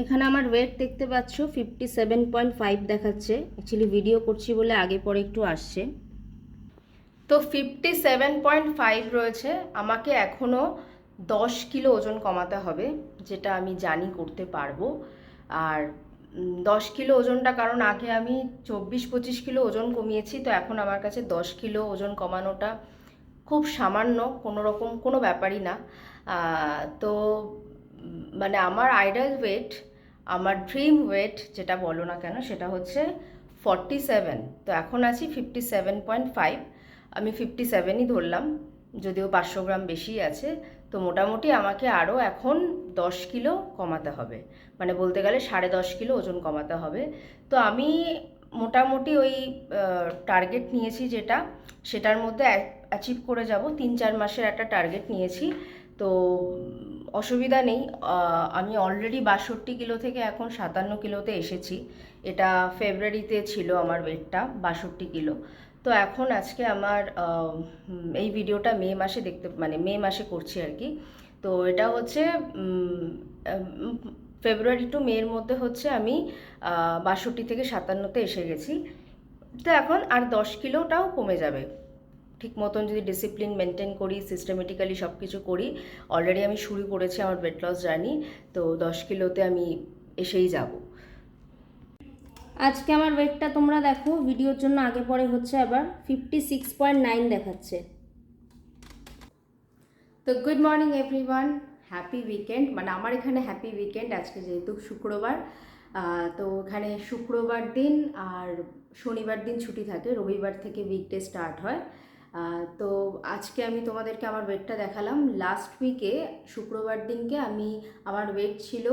এখানে আমার ওয়েট দেখতে পাচ্ছ ফিফটি সেভেন পয়েন্ট ফাইভ দেখাচ্ছে। অ্যাকচুয়ালি ভিডিও করছি বলে আগে পরে একটু আসছে। তো ফিফটি সেভেন পয়েন্ট ফাইভ রয়েছে। আমাকে এখনও দশ কিলো ওজন কমাতে হবে, যেটা আমি জানি করতে পারব। আর দশ কিলো ওজনটা, কারণ আগে আমি চব্বিশ পঁচিশ কিলো ওজন কমিয়েছি, তো এখন আমার কাছে দশ কিলো ওজন কমানোটা খুব সামান্য কোনো রকম কোনো ব্যাপারই না। তো মানে আমার আইডাল ওয়েট আমার ড্রিম ওয়েট যেটা বলো না কেন, সেটা হচ্ছে ফর্টি সেভেন তো এখন আছি ফিফটি সেভেন পয়েন্ট ফাইভ আমি ফিফটি সেভেনই ধরলাম, যদিও পাঁচশো গ্রাম বেশি আছে। তো মোটামুটি আমাকে আরও এখন দশ কিলো কমাতে হবে। মানে বলতে গেলে সাড়ে দশ কিলো ওজন কমাতে হবে। তো আমি মোটামুটি ওই টার্গেট নিয়েছি যেটা, সেটার মধ্যে অ্যাচিভ করে যাব। তিন চার মাসের একটা টার্গেট নিয়েছি। তো অসুবিধা নেই আমি অলরেডি বাষট্টি কিলো থেকে এখন সাতান্ন কিলোতে এসেছি। এটা ফেব্রুয়ারিতে ছিল আমার ওয়েটটা বাষট্টি কিলো। তো এখন আজকে আমার এই ভিডিওটা মে মাসে দেখতে মানে মে মাসে করছি আর কি। তো এটা হচ্ছে ফেব্রুয়ারি টু মের মধ্যে হচ্ছে আমি বাষট্টি থেকে সাতান্নতে এসে গেছি। তো এখন আর দশ কিলোটাও কমে যাবে। ঠিক মতন যদি ডিসিপ্লিন মেনটেন করি সিস্টেমেটিক্যালি সব কিছু করি অলরেডি আমি শুরু করেছি আমার ওয়েট লস জার্নি তো দশ কিলোতে আমি এসেই যাব। আজকে আমার ওয়েটটা তোমরা দেখো ভিডিওর জন্য আগে পরে হচ্ছে আবার ফিফটি সিক্স পয়েন্ট নাইন দেখাচ্ছে। তো good morning everyone happy weekend মানে আমার এখানে হ্যাপি উইকেন্ড আজকে যেহেতু শুক্রবার তো এখানে শুক্রবার দিন আর শনিবার দিন ছুটি থাকে রবিবার থেকে উইকডে স্টার্ট হয়। তো আজকে আমি তোমাদেরকে আমার ওয়েটটা দেখালাম। লাস্ট উইকে শুক্রবার দিনকে আমি, আমার ওয়েট ছিল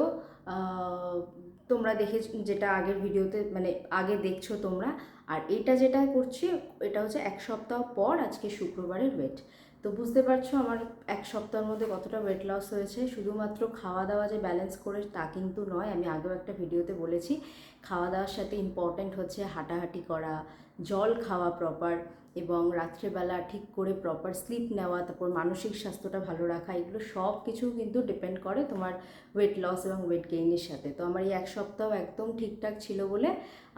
তোমরা দেখে যেটা আগের ভিডিওতে মানে আগে দেখছ তোমরা। আর এটা যেটা করছি, এটা হচ্ছে এক সপ্তাহ পর আজকে শুক্রবারের ওয়েট তো বুঝতে পারছ আমার এক সপ্তাহের মধ্যে কতটা ওয়েট লস হয়েছে। শুধুমাত্র খাওয়া দাওয়া যে ব্যালেন্স করে, তা কিন্তু নয়, আমি আগেও একটা ভিডিওতে বলেছি। খাওয়া দাওয়ার সাথে ইম্পর্ট্যান্ট হচ্ছে হাঁটাহাঁটি করা, জল খাওয়া প্রপার এবং রাত্রেবেলা ঠিক করে প্রপার স্লিপ নেওয়া, তারপর মানসিক স্বাস্থ্যটা ভালো রাখা, এগুলো সব কিছু কিন্তু ডিপেন্ড করে তোমার ওয়েট লস এবং ওয়েট গেইনের সাথে। তো আমার এই এক সপ্তাহ একদম ঠিকঠাক ছিল বলে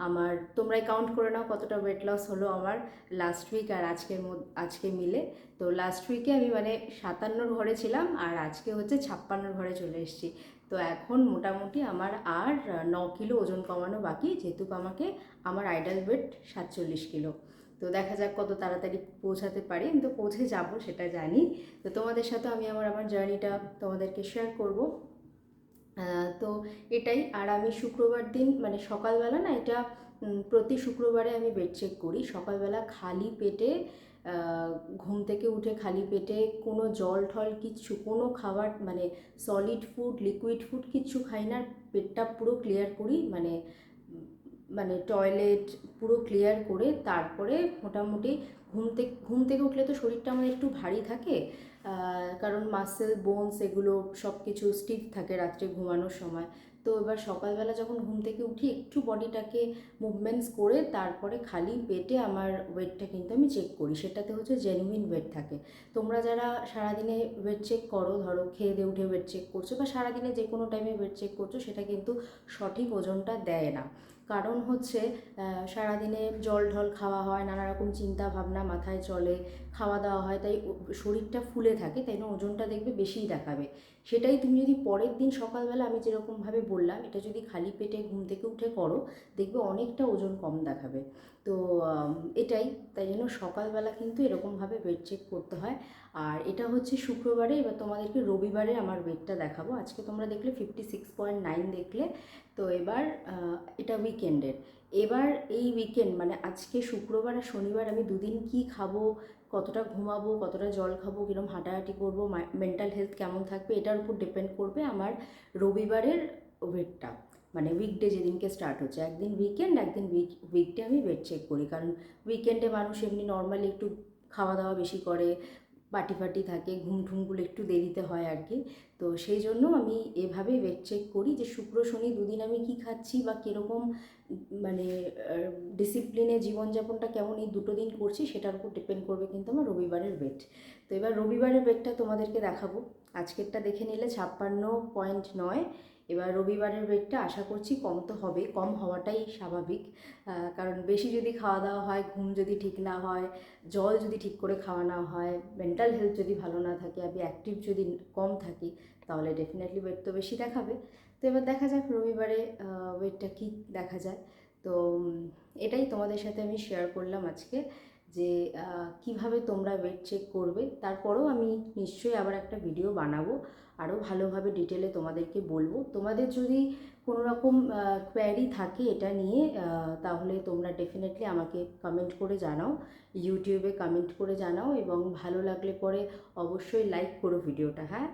আমার, তোমরাই কাউন্ট করে নাও কতটা ওয়েট লস হলো আমার লাস্ট উইক আর আজকের আজকে মিলে। তো লাস্ট উইকে আমি মানে সাতান্নর ঘরে ছিলাম আর আজকে হচ্ছে ছাপ্পান্নর ঘরে চলে এসেছি। তো এখন মোটামুটি আমার আর ন কিলো ওজন কমানো বাকি, যেহেতু আমাকে, আমার আইডাল ওয়েট সাতচল্লিশ কিলো। তো দেখা যাক কত তাড়াতাড়ি পৌঁছাতে পারি। আমি তো পৌঁছে যাব, সেটা জানি। তো তোমাদের সাথে আমি আমার আমার জার্নিটা তোমাদেরকে শেয়ার করব। তো এটাই। আর আমি শুক্রবার দিন মানে সকালবেলা না এটা প্রতি শুক্রবারে আমি বেড চেক করি। সকালবেলা খালি পেটে ঘুম থেকে উঠে খালি পেটে কোনো জল ঠল কিচ্ছু, কোনো খাবার মানে সলিড ফুড লিকুইড ফুড কিচ্ছু খাই না। পেটটা পুরো ক্লিয়ার করি। মানে মানে টয়লেট পুরো ক্লিয়ার করে তারপরে মোটামুটি ঘুম থেকে ঘুম থেকে উঠলে তো শরীরটা আমার একটু ভারী থাকে। কারণ মাসেল বোনস এগুলো সব কিছু স্টিফ থাকে রাত্রে ঘুমানোর সময়। তো এবার সকালবেলা যখন ঘুম থেকে উঠি, একটু বডিটাকে মুভমেন্টস করে তারপরে খালি পেটে আমার ওয়েটটা কিন্তু আমি চেক করি। সেটাতে হচ্ছে জেনুইন ওয়েট থাকে। তোমরা যারা সারাদিনে ওয়েট চেক করো, ধরো খেয়ে দিয়ে উঠে ওয়েট চেক করছ বা সারাদিনে যে কোনো টাইমে ওয়েট চেক করছ, সেটা কিন্তু সঠিক ওজনটা দেয় না। কারণ হচ্ছে সারাদিনে জল ঢল খাওয়া হয় নানা রকম চিন্তা ভাবনা মাথায় চলে, খাওয়া দাওয়া হয়, তাই শরীরটা ফুলে থাকে, তাই ওজনটা দেখবে বেশিই দেখাবে। সেটাই তুমি যদি পরের দিন সকালবেলা আমি যেরকমভাবে বললাম, এটা যদি খালি পেটে ঘুম থেকে উঠে করো, দেখবে অনেকটা ওজন কম দেখাবে। তো এটাই। তাই জন্য সকালবেলা কিন্তু এরকমভাবে ওয়েট চেক করতে হয়। আর এটা হচ্ছে শুক্রবারে, এবার তোমাদেরকে রবিবারে আমার ওয়েটটা দেখাবো। আজকে তোমরা দেখলে ফিফটি সিক্স পয়েন্ট নাইন দেখলে। তো এবার এটা উইকেন্ডের এবার এই উইকেন্ড মানে আজকে শুক্রবার আর শনিবার আমি দুদিন কি খাব, কতটা ঘুমাবো, কতটা জল খাব কীরকম হাঁটাহাঁটি করব মেন্টাল হেলথ কেমন থাকবে, এটার উপর ডিপেন্ড করবে আমার রবিবারের ওয়েটটা মানে উইকডে যেদিনকে স্টার্ট হচ্ছে, একদিন উইকেন্ড একদিন উইক উইকডে আমি ওয়েট চেক করি। কারণ উইকেন্ডে মানুষ এমনি নর্মালি একটু খাওয়া দাওয়া বেশি করে পার্টি ফাটি থাকে ঘুম ঠুমগুলো একটু দেরিতে হয় আর কি তো সেই জন্য আমি এভাবেই ওয়েট চেক করি যে শুক্র, শনি দুদিন আমি কি খাচ্ছি বা কীরকম মানে ডিসিপ্লিনে জীবনযাপনটা কেমন এই দুটো দিন করছি সেটার উপর ডিপেন্ড করবে কিন্তু আমার রবিবারের ওয়েট তো এবার রবিবারের ওয়েটটা তোমাদেরকে দেখাবো। আজকেরটা দেখে নিলে ছাপ্পান্ন পয়েন্ট নয় এবার রবিবারের ওয়েটটা আশা করছি কম তো হবে কম হওয়াটাই স্বাভাবিক। কারণ বেশি যদি খাওয়া দাওয়া হয়, ঘুম যদি ঠিক না হয়, জল যদি ঠিক করে খাওয়া না হয় মেন্টাল হেলথ যদি ভালো না থাকে, আমি অ্যাক্টিভ যদি কম থাকি, তাহলে ডেফিনেটলি ওয়েট তো বেশি দেখাবে। তো এবার দেখা যাক রবিবারে ওয়েটটা কী দেখা যায়। তো এটাই তোমাদের সাথে আমি শেয়ার করলাম আজকে যে কীভাবে তোমরা ওয়েট চেক করবে। তারপরেও আমি নিশ্চয়ই আবার একটা ভিডিও বানাবো। আরও ভালোভাবে ডিটেলে তোমাদেরকে বলব। তোমাদের যদি কোনো রকম কোয়ারি থাকে এটা নিয়ে তাহলে তোমরা ডেফিনেটলি আমাকে কমেন্ট করে জানাও ইউটিউবে কমেন্ট করে জানাও এবং ভালো লাগলে পরে অবশ্যই লাইক করো ভিডিওটা হ্যাঁ?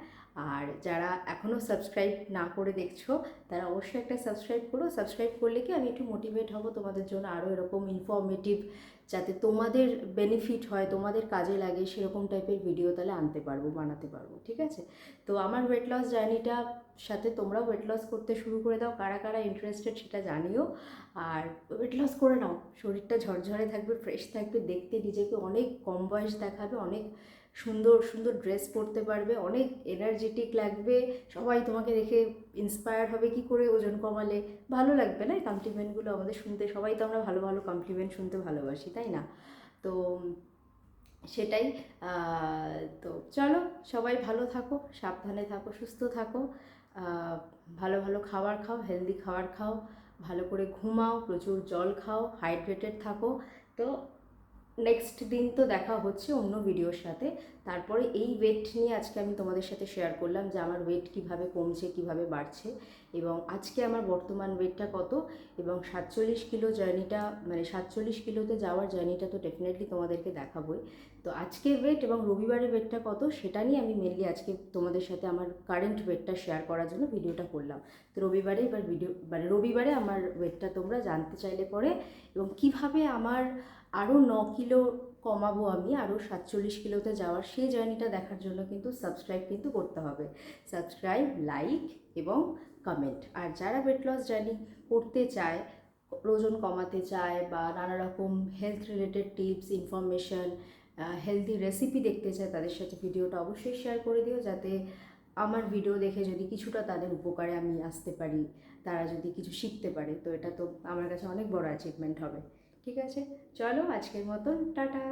আর যারা এখনও সাবস্ক্রাইব না করে দেখছ, তারা অবশ্যই একটা সাবস্ক্রাইব করো। সাবস্ক্রাইব করলে কি আমি একটু মোটিভেট হব তোমাদের জন্য আরও এরকম ইনফরমেটিভ যাতে তোমাদের বেনিফিট হয়, তোমাদের কাজে লাগে, সেরকম টাইপের ভিডিও তাহলে আনতে পারব, বানাতে পারব, ঠিক আছে? তো আমার ওয়েট লস জার্নিটা সাথে তোমরাও ওয়েট লস করতে শুরু করে দাও, কারা কারা ইন্টারেস্টেড সেটা জানিও। আর ওয়েট লস করে নাও, শরীরটা ঝরঝরে থাকবে ফ্রেশ থাকবে, দেখতে নিজেকে অনেক কম বয়স দেখাবে, অনেক সুন্দর সুন্দর ড্রেস পরতে পারবে, অনেক এনার্জেটিক লাগবে, সবাই তোমাকে দেখে ইন্সপায়ার হবে কি করে ওজন কমালে, ভালো লাগবে না কমপ্লিমেন্টগুলো আমাদের শুনতে? সবাই তো আমরা ভালো ভালো কমপ্লিমেন্ট শুনতে ভালোবাসি, তাই না? তো সেটাই তো চলো, সবাই ভালো থাকো, সাবধানে থাকো, সুস্থ থাকো ভালো ভালো খাবার খাও হেলদি খাবার খাও, ভালো করে ঘুমাও, প্রচুর জল খাও হাইড্রেটেড থাকো, তো নেক্সট দিন তো দেখা হচ্ছে অন্য ভিডিওর সাথে। তারপরে এই ওয়েট নিয়ে আজকে আমি তোমাদের সাথে শেয়ার করলাম যে আমার ওয়েট কীভাবে কমছে, কীভাবে বাড়ছে এবং আজকে আমার বর্তমান ওয়েটটা কত এবং সাতচল্লিশ কিলো জার্নিটা মানে সাতচল্লিশ কিলোতে যাওয়ার জার্নিটা তো ডেফিনেটলি তোমাদেরকে দেখাবোই। তো আজকের ওয়েট এবং রবিবারের ওয়েটটা কত সেটা নিয়ে আমি মেনলি আজকে তোমাদের সাথে আমার কারেন্ট ওয়েটটা শেয়ার করার জন্য ভিডিওটা করলাম। তো রবিবারে এবার ভিডিও মানে রবিবারে আমার ওয়েটটা তোমরা জানতে চাইলে পরে এবং কীভাবে আমার আরও ন কিলো কমাবো আমি আরও সাতচল্লিশ কিলোতে যাওয়ার সেই জার্নিটা দেখার জন্য কিন্তু সাবস্ক্রাইব কিন্তু করতে হবে। সাবস্ক্রাইব, লাইক এবং কমেন্ট। আর যারা ওয়েট লস জার্নি করতে চায়, ওজন কমাতে চায় বা নানা রকম health related tips information healthy recipe দেখতে চায়, তাদের সাথে ভিডিওটা অবশ্যই শেয়ার করে দিও যাতে আমার ভিডিও দেখে যদি কিছুটা তাদের উপকারে আমি আসতে পারি, তারা যদি কিছু শিখতে পারে। তো এটা তো আমার কাছে অনেক বড় অ্যাচিভমেন্ট হবে। ঠিক আছে? চলো আজকের মতন টাটা।